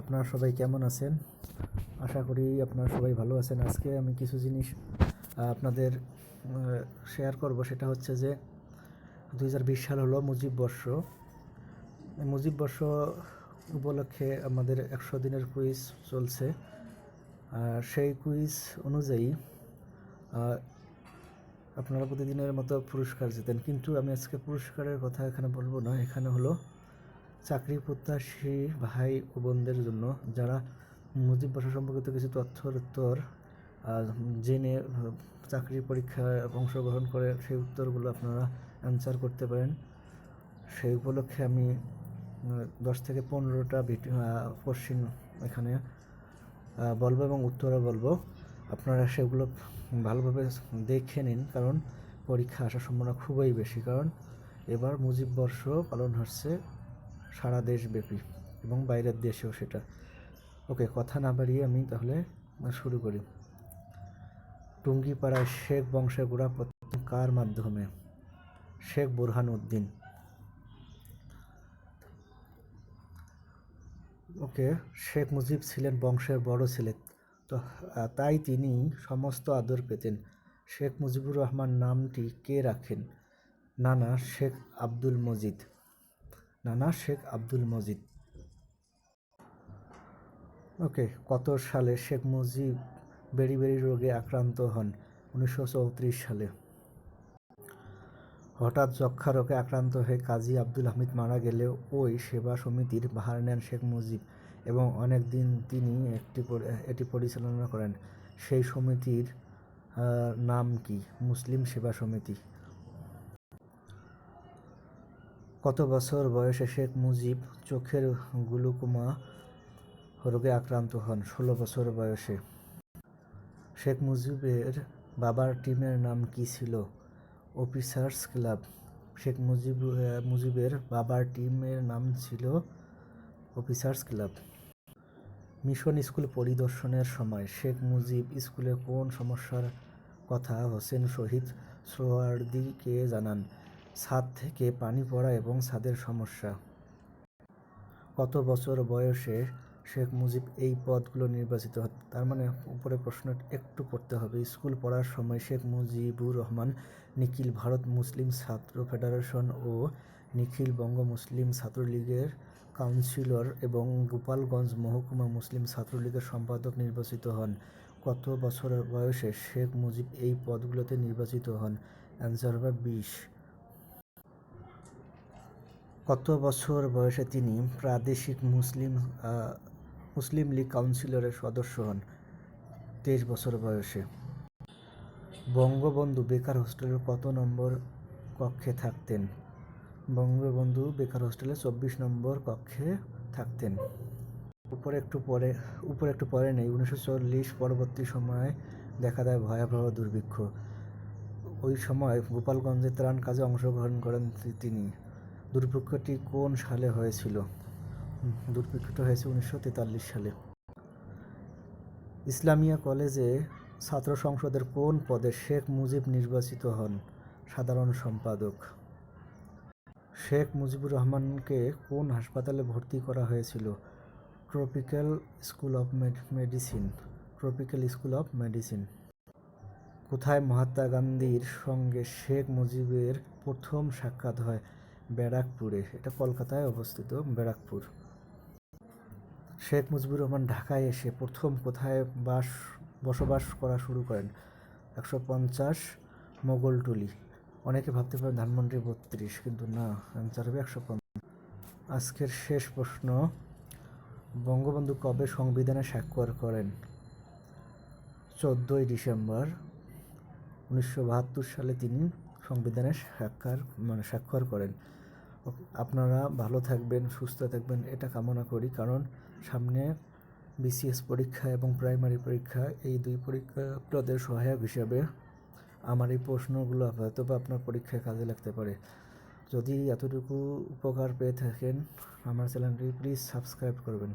আপনারা সবাই কেমন আছেন? আশা করি আপনারা সবাই ভালো আছেন। আজকে আমি কিছু জিনিস আপনাদের শেয়ার করব। সেটা হচ্ছে যে, দুই হাজার বিশ সাল হলো মুজিব বর্ষ। মুজিব বর্ষ উপলক্ষে আমাদের একশো দিনের কুইজ চলছে। সেই কুইজ অনুযায়ী আপনারা প্রতিদিনের মতো পুরস্কার জেতেন। কিন্তু আমি আজকে পুরস্কারের কথা এখানে বলব না। এখানে হলো চাকরি প্রত্যাশী ভাই ও বোনদের জন্য যারা মুজিব বর্ষ সম্পর্কিত কিছু তথ্য উত্তর জেনে চাকরি পরীক্ষায় অংশগ্রহণ করে সেই উত্তরগুলো আপনারা অ্যান্সার করতে পারেন। সেই উপলক্ষে আমি দশ থেকে পনেরোটা কোশ্চিন এখানে বলব এবং উত্তরও বলব। আপনারা সেগুলো ভালোভাবে দেখে নিন, কারণ পরীক্ষা আসার সম্ভাবনা খুবই বেশি। কারণ এবার মুজিব বর্ষ পালন হচ্ছে সারা দেশব্যাপী এবং বাইরের দেশেও সেটা। ওকে, কথা না বাড়িয়ে আমি তাহলে শুরু করি। টুঙ্গিপাড়ায় শেখ বংশের গোড়াপত্তন কার মাধ্যমে? শেখ বুরহান উদ্দিন। ওকে, শেখ মুজিব ছিলেন বংশের বড় ছেলে। তো তাই তিনি সমস্ত আদর পেতেন। শেখ মুজিবুর রহমান নামটি কে রাখেন? নানা শেখ আব্দুল মজিদ। নানা শেখ আব্দুল মজিদ। ওকে, কত সালে শেখ মুজিব বেরি বেরি রোগে আক্রান্ত হন? উনিশশো চৌত্রিশ সালে। হঠাৎ যক্ষা রোগে আক্রান্ত হয়ে কাজী আব্দুল হামিদ মারা গেলেও ওই সেবা সমিতির ভার নেন শেখ মুজিব এবং অনেক দিন তিনি একটি এটি পরিচালনা করেন। সেই সমিতির নাম কি? মুসলিম সেবা সমিতি। কত বছর বয়সে শেখ মুজিব চোখের গ্লুকোমা রোগে আক্রান্ত হন? ষোলো বছর বয়সে। শেখ মুজিবের বাবার টিমের নাম কি ছিল? Officers club. শেখ মুজিব, মুজিবের বাবার টিমের নাম ছিল অফিসার্স ক্লাব। মিশন স্কুল পরিদর্শনের সময় শেখ মুজিব স্কুলে কোন সমস্যার কথা হোসেন শহীদ সোহরাওয়ার্দীকে জানান? ছাদ থেকে পানি পড়া এবং ছাদের সমস্যা। কত বছর বয়সে শেখ মুজিব এই পদগুলো নির্বাচিত হন তার মানে উপরে প্রশ্ন একটু পড়তে হবে। স্কুল পড়ার সময় শেখ মুজিবুর রহমান, নিখিল ভারত মুসলিম ছাত্র ফেডারেশন ও নিখিল বঙ্গ মুসলিম ছাত্রলীগের কাউন্সিলর এবং গোপালগঞ্জ মহকুমা মুসলিম ছাত্রলীগের সম্পাদক নির্বাচিত হন। কত বছর বয়সে শেখ মুজিব এই পদগুলোতে নির্বাচিত হন? অ্যান্সার হবে বিশ। কত বছর বয়সে তিনি প্রাদেশিক মুসলিম মুসলিম লীগ কাউন্সিলরের সদস্য হন? তেইশ বছর বয়সে। বঙ্গবন্ধু বেকার হোস্টেলের কত নম্বর কক্ষে থাকতেন? বঙ্গবন্ধু বেকার হোস্টেলে চব্বিশ নম্বর কক্ষে থাকতেন। উপরে একটু পরে, উপরে একটু পরে নেই, উনিশশো চল্লিশ পরবর্তী সময়ে দেখা দেয় ভয়াবহ দুর্ভিক্ষ। ওই সময় গোপালগঞ্জে ত্রাণ কাজে অংশগ্রহণ করেন তিনি। দুর্ভিক্ষটি কোন সালে হয়েছিল? দুর্ভিক্ষটি হয়েছে উনিশশো তেতাল্লিশ সালে। ইসলামিয়া কলেজে ছাত্র সংসদের কোন পদে শেখ মুজিব নির্বাচিত হন? সাধারণ সম্পাদক। শেখ মুজিবুর রহমানকে কোন হাসপাতালে ভর্তি করা হয়েছিল? Tropical school of medicine. Tropical school of medicine. কোথায় মহাত্মা গান্ধীর সঙ্গে শেখ মুজিবের প্রথম সাক্ষাৎ হয়? ব্যারাকপুরে, এটা কলকাতায় অবস্থিত ব্যারাকপুর। শেখ মুজিবুর রহমান ঢাকায় এসে প্রথম কোথায় বাস, বসবাস করা শুরু করেন? একশো পঞ্চাশ মোগলটুলি অনেকে ভাবতে পারেন ধানমন্ডি বত্রিশ, কিন্তু না অ্যান্সার হবে একশো পঞ্চাশ। আজকের শেষ প্রশ্ন, বঙ্গবন্ধু কবে সংবিধানে স্বাক্ষর করেন? চোদ্দোই ডিসেম্বর, উনিশশো বাহাত্তর সালে তিনি সংবিধানে স্বাক্ষর মানে স্বাক্ষর করেন। আপনারা ভালো থাকবেন, সুস্থ থাকবেন, এটা কামনা করি। কারণ সামনে বিসিএস পরীক্ষা এবং প্রাইমারি পরীক্ষা, এই দুই পরীক্ষাদের সহায়ক হিসাবে আমার এই প্রশ্নগুলো হয়তো বা আপনার পরীক্ষায় কাজে লাগতে পারে। যদি এতটুকু উপকার পেয়ে থাকেন, আমার চ্যানেলটি প্লিজ সাবস্ক্রাইব করবেন।